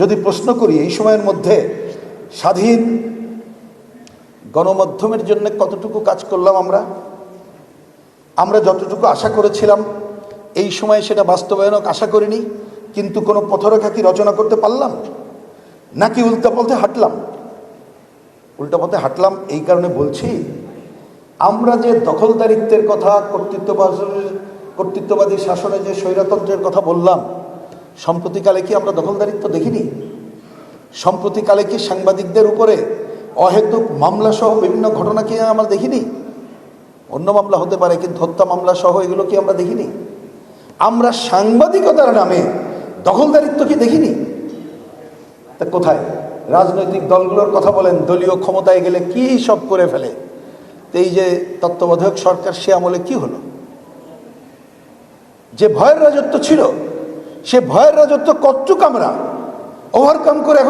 যদি প্রশ্ন করি এই সময়ের মধ্যে স্বাধীন গণমাধ্যমের জন্য কতটুকু কাজ করলাম আমরা? আমরা যতটুকু আশা করেছিলাম, এই সময়ে সেটা বাস্তবায়নক আশা করিনি, কিন্তু কোনো পথরেখা কি রচনা করতে পারলাম? নাকি উল্টা পথে হাঁটলাম? উল্টা পথে হাঁটলাম এই কারণে বলছি, আমরা যে দখলদারিত্বের কথা কর্তৃত্ববাদের কর্তৃত্ববাদী শাসনে যে স্বৈরতন্ত্রের কথা বললাম সম্প্রতিকালে কি আমরা দখলদারিত্ব দেখিনি? সম্প্রতিকালে কি সাংবাদিকদের উপরে অহেতুক মামলা সহ বিভিন্ন ঘটনা কি আমরা দেখিনি? অন্য মামলা হতে পারে, কিন্তু হত্যা মামলা সহ এগুলো কি আমরা দেখিনি? আমরা সাংবাদিকতার নামে দখলদারিত্ব কি দেখিনি? তা কোথায়? রাজনৈতিক দলগুলোর কথা বলেন, দলীয় ক্ষমতায় গেলে কি সব করে ফেলে? এই যে তত্ত্বাবধায়ক সরকার সে আমলে কি হলো? যে ভয়ের রাজত্ব ছিল সে ভয়ের রাজত্ব কতটুক আমরা ওভারকাম করে এখন